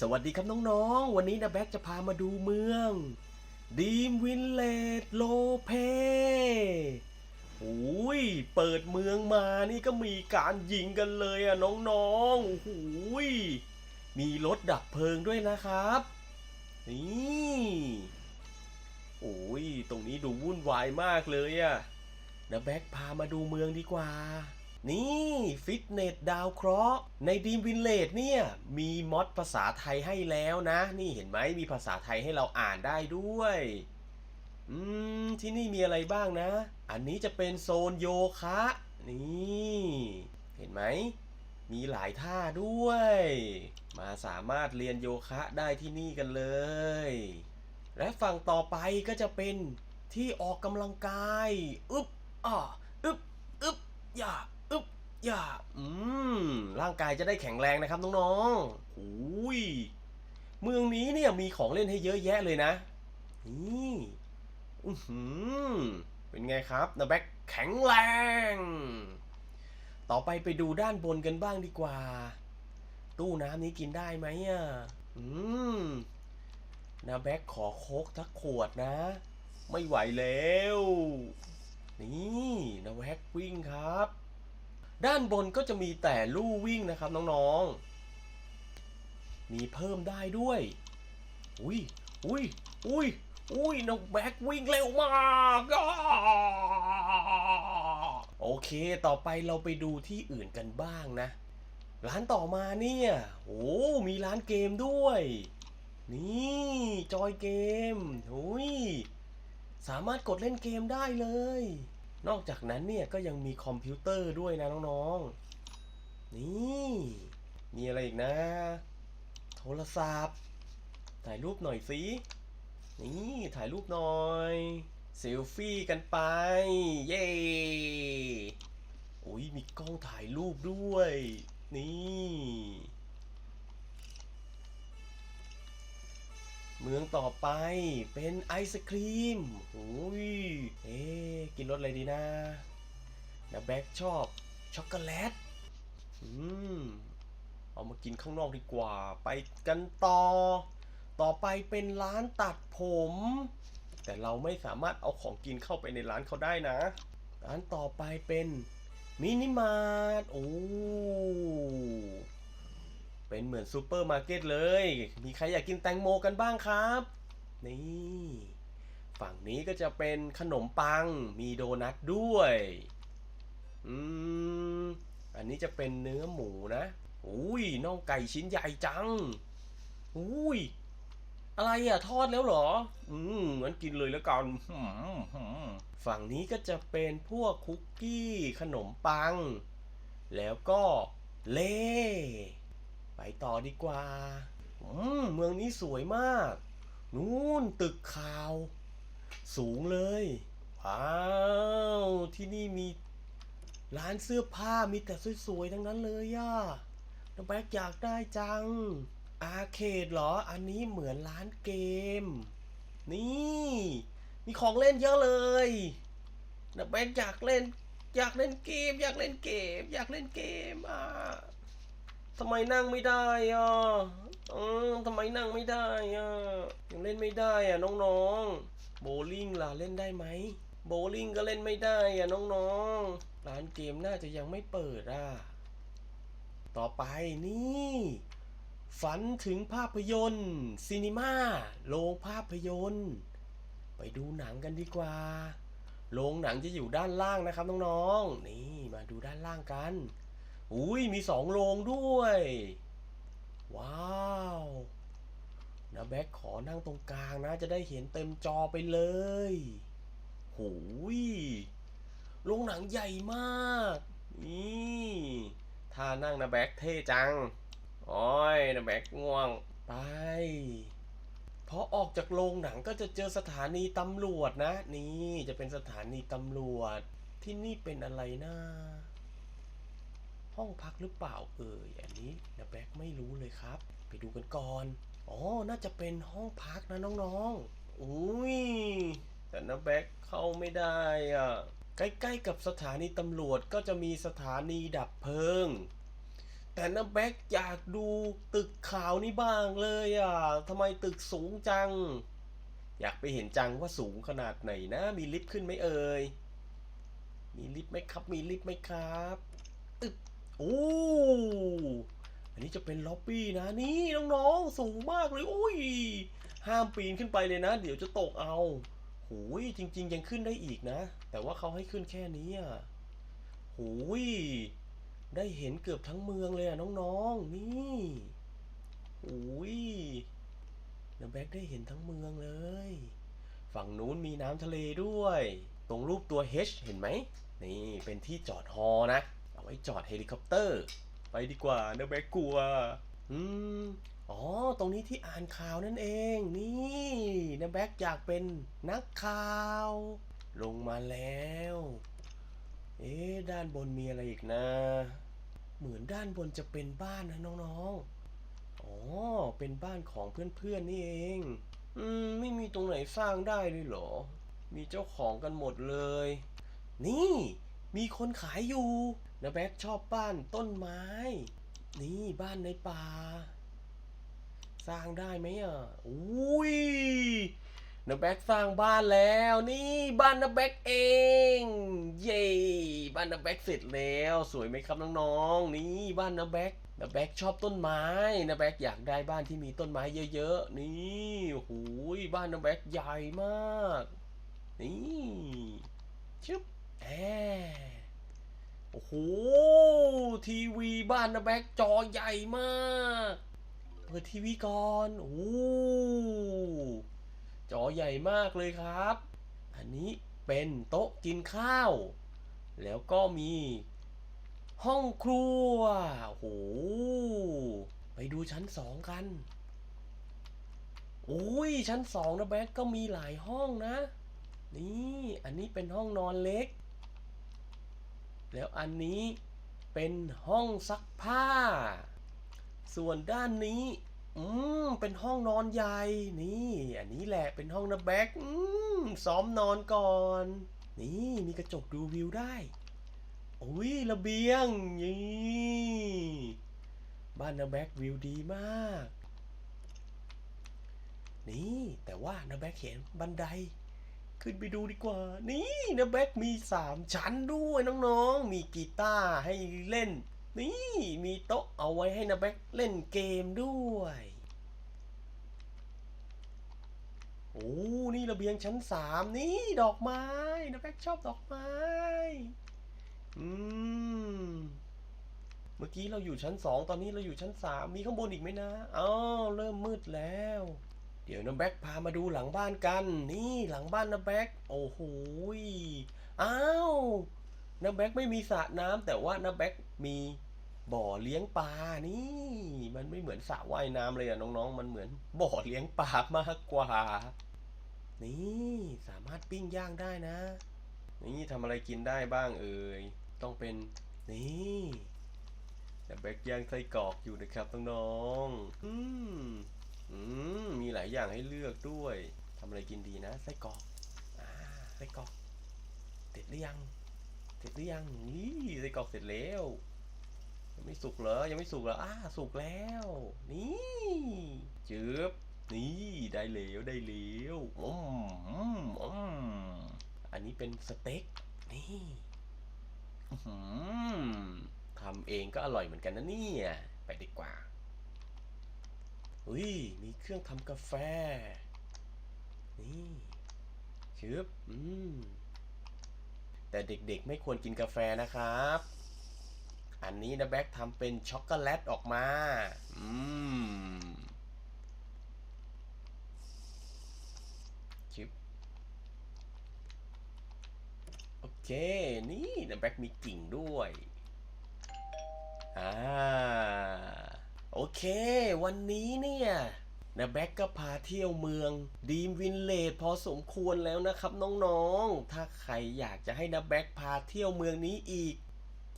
สวัสดีครับน้องๆ วันนี้นะแบ็กจะพามาดูเมืองดีมวินเลดโลเปโอ้ย เปิดเมืองมานี่ก็มีการยิงกันเลยอะน้องๆ โอ้โหยมีรถดับเพลิงด้วยนะครับ นี่โอ้ย ตรงนี้ดูวุ่นวายมากเลยอะนะแบ็กพามาดูเมืองดีกว่า นี่ฟิตเนสดาวเคราะห์ในดีมวินเลดเนี่ย มีมอดภาษาไทยให้แล้วนะ นี่เห็นไหมมีภาษาไทยให้เราอ่านได้ด้วยอืมที่นี่มีอะไรบ้างนะ อันนี้จะเป็นโซนโยคะ นี่ เห็นไหม มีหลายท่าด้วย มาสามารถเรียนโยคะได้ที่นี่กันเลย และฝั่งต่อไปก็จะเป็นที่ออกกำลังกาย อึบอ่าอึบอึบอย่า ย่าอืม ร่างกายจะได้แข็งแรงนะครับน้องๆหูย เมืองนี้เนี่ยมีของเล่นให้เยอะแยะเลยนะ นี่อือหือ เป็นไงครับนะแบ็คแข็งแรง ต่อไปไปดูด้านบนกันบ้างดีกว่า ตู้น้ำนี้กินได้ไหมอะ อืมนาแบ็คขอโคกทักขวดนะ ไม่ไหวแล้ว นี่นาแบ็ควิ่งครับ ด้านบนก็จะมีแต่ลู่วิ่งนะครับน้องๆ มีเพิ่มได้ด้วย อุ้ยอุ้ยอุ้ยอุ้ยน้องแบ็ควิ่งเร็วมากโอเค ต่อไปเราไปดูที่อื่นกันบ้างนะ ร้านต่อมาเนี่ยโอ้มีร้านเกมด้วย นี่ จอยเกมหุยสามารถกดเล่นเกมได้เลย นอกจากนั้นเนี่ยก็ยังมีคอมพิวเตอร์ด้วยนะน้องๆ นี่ มีอะไรอีกนะ โทรศัพท์ ถ่ายรูปหน่อยสินี่ถ่ายรูปหน่อยเซลฟี่กันไป เย้โอ้ยมีกล้องถ่ายรูปด้วย นี่ เมืองต่อไปเป็นไอศครีมโอ้ยเอ๊กินรสอะไรดีนะนะแบ็คชอบช็อกโกแลตอืมเอามากินข้างนอกดีกว่า ไปกันต่อ ต่อไปเป็นร้านตัดผม แต่เราไม่สามารถเอาของกินเข้าไปในร้านเขาได้นะ ร้านต่อไปเป็นมินิมาร์ทโอ้ เป็นเหมือนซูเปอร์มาร์เก็ตเลย มีใครอยากกินแตงโมกันบ้างครับ นี่ ฝั่งนี้ก็จะเป็นขนมปัง มีโดนัทด้วย อืม อันนี้จะเป็นเนื้อหมูนะ อุ้ยน่องไก่ชิ้นใหญ่จัง อุ้ย อะไรอะ ทอดแล้วเหรอ อืมงั้นกินเลยแล้วกัน ฝั่งนี้ก็จะเป็นพวกคุกกี้ ขนมปัง แล้วก็เล่ ไปต่อดีกว่า อืม เมืองนี้สวยมาก นู่นตึกขาว สูงเลย ว้าว ที่นี่มีร้านเสื้อผ้ามีแต่สวยๆ ทั้งนั้นเลยย่ะน้องแบ๊กอยากได้จัง อาเคดเหรอ อันนี้เหมือนร้านเกม นี่ มีของเล่นเยอะเลยน้องแบ๊กอยากเล่น อยากเล่นเกม อยากเล่นเกม อยากเล่นเกมอะ ทำไมนั่งไม่ได้อะอทำไมนั่งไม่ได้อะยังเล่นไม่ได้อะน้องๆ โบลิ่งล่ะเล่นได้ไหม โบลิ่งก็เล่นไม่ได้อะน้องๆ ร้านเกมน่าจะยังไม่เปิดอะ ต่อไปนี่ ฝันถึงภาพยนตร์ซีนีมาโรงภาพยนตร์ ไปดูหนังกันดีกว่าโรงหนังจะอยู่ด้านล่างนะครับน้องๆ นี่มาดูด้านล่างกัน อุ้ยมีสองโรงด้วย ว้าวนะแบ็คขอนั่งตรงกลางนะ จะได้เห็นเต็มจอไปเลยโหยโรงหนังใหญ่มาก นี่ท่านั่งนะแบ็คเท่จัง อ้อยนะแบ็คง่วง ไปพอออกจากโรงหนังก็จะเจอสถานีตำรวจนะ นี่จะเป็นสถานีตำรวจที่นี่เป็นอะไรนะ ห้องพักหรือเปล่าเอ่ยอันนี้นะแบ็คไม่รู้เลยครับ ไปดูกันก่อนอ๋อน่าจะเป็นห้องพักนะน้องๆอุ้ยแต่นะแบ็คเข้าไม่ได้อะใกล้ๆกับสถานีตำรวจก็จะมีสถานีดับเพลิง แต่นะแบ็กอยากดูตึกขาวนี่บ้างเลยอะทำไมตึกสูงจัง อยากไปเห็นจังว่าสูงขนาดไหนนะ มีลิฟต์ขึ้นไหมเอ่ยมีลิฟต์ไหมครับ มีลิฟต์ไหมครับอึ๊บ โอ้อันนี้จะเป็นล็อบบี้นะนี่น้องๆสูงมากเลยอุ้ยห้ามปีนขึ้นไปเลยนะ เดี๋ยวจะตกเอาโหยจริง ๆ ยังขึ้นได้อีกนะ แต่ว่าเขาให้ขึ้นแค่นี้อะโหยได้เห็นเกือบทั้งเมืองเลยอะน้องๆ นี่โอ้ยนะแบ็กได้เห็นทั้งเมืองเลย ฝั่งนู้นมีน้ำทะเลด้วย ตรงรูปตัว H เห็นไหม นี่เป็นที่จอดฮอนะ ไว้จอดเฮลิคอปเตอร์ ไปดีกว่าเนะแบ็กกลัว อืม อ๋อ ตรงนี้ที่อ่านข่าวนั่นเอง นี่นะแบ็กอยากเป็นนักข่าว ลงมาแล้ว เอ๊ะ ด้านบนมีอะไรอีกนะ เหมือนด้านบนจะเป็นบ้านนะน้องๆ อ๋อ เป็นบ้านของเพื่อนๆนี่เอง อืม ไม่มีตรงไหนสร้างได้เลยเหรอ มีเจ้าของกันหมดเลย นี่มีคนขายอยู่ นะแบ็กชอบบ้านต้นไม้ นี่บ้านในป่า สร้างได้ไหมอะ อุ้ยนาแบ็กสร้างบ้านแล้วนี่บ้านนาแบ็กเอง เย้บ้านนาแบ็กเสร็จแล้ว สวยไหมครับน้องๆนี่บ้านนาแบ็กนาแบ็กชอบต้นไม้นาแบ็กอยากได้บ้านที่มีต้นไม้เยอะๆนี่โอ้โหบ้านนาแบ็กใหญ่มาก นี่ชึบแอ โอ้โห ทีวีบ้านนาแบ็กจอใหญ่มาก เปิดทีวีก่อน โอ้จอใหญ่มากเลยครับ อันนี้เป็นโต๊ะกินข้าว แล้วก็มีห้องครัว โอ้โห ไปดูชั้นสองกัน โอ้ย ชั้นสองนะแบ็กก็มีหลายห้องนะ นี่ อันนี้เป็นห้องนอนเล็ก แล้วอันนี้เป็นห้องซักผ้า ส่วนด้านนี้ อืม เป็นห้องนอนใหญ่ นี่ อันนี้แหละเป็นห้องนะแบกอืม ซ้อมนอนก่อน นี่มีกระจกดูวิวได้โอ้ยระเบียง นี่ บ้านนะแบกวิวดีมาก นี่ แต่ว่านะแบกเห็นบันได ขึ้นไปดูดีกว่า นี่นะแบ็กมีสามชั้นด้วยน้องๆ มีกีตาร์ให้เล่น นี่มีโต๊ะเอาไว้ให้นะแบ็กเล่นเกมด้วยโอ้นี่ระเบียงชั้นสามนี่ดอกไม้นะแบ็กชอบดอกไม้ อืม เมื่อกี้เราอยู่ชั้นสองตอนนี้เราอยู่ชั้นสามมีข้างบนอีกไหมนะอ้าเริ่มมืดแล้ว เดี๋ยวนะแบ็กพามาดูหลังบ้านกัน นี่หลังบ้านนะแบ็กโอ้โหอ้าวนะแบ็กไม่มีสระน้ำแต่ว่านะแบ็กมีบ่อเลี้ยงปลานี่ มันไม่เหมือนสระว่ายน้ำเลยอะน้องๆ มันเหมือนบ่อเลี้ยงปลามากกว่า นี่สามารถปิ้งย่างได้นะ นี่ทำอะไรกินได้บ้างเอ่ยต้องเป็นนี่แต่แบ็กย่างไส้กรอกอยู่นะครับน้องๆอืม อืมมีหลายอย่างให้เลือกด้วยทำอะไรกินดีนะไส้กรอกอ่าไส้กรอกเสร็จหรือยัง เสร็จหรือยังนี่ไส้กรอกเสร็จแล้วยังไม่สุกเหรอยังไม่สุกเหรออ่าสุกแล้ว นี่จืบนี่ได้แล้วได้แล้วอืมอืมอืมอันนี้เป็นสเต็กนี่อื้อหือทำเองก็อร่อยเหมือนกันนะเนี่ย ไปดีกว่า อุ้ยมีเครื่องทำกาแฟ นี่ชึบอืมแต่เด็กๆไม่ควรกินกาแฟนะครับ อันนี้นะแบ็คทำเป็นช็อกโกแลตออกมา อืมชึบโอเค นี่นะแบ็คมีกิ่งด้วย อ่า เค วันนี้เนี่ยนะแบ็กก็พาเที่ยวเมืองดีมวินเลดพอสมควรแล้วนะครับน้องๆ ถ้าใครอยากจะให้นะแบ็กพาเที่ยวเมืองนี้อีก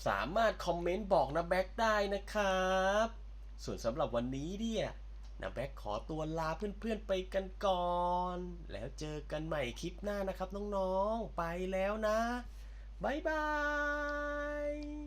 สามารถคอมเมนต์บอกนะแบ็กได้นะครับ ส่วนสำหรับวันนี้เนี่ยนะแบ็กขอตัวลาเพื่อนๆไปกันก่อน แล้วเจอกันใหม่คลิปหน้านะครับน้องๆ ไปแล้วนะ บ๊ายบาย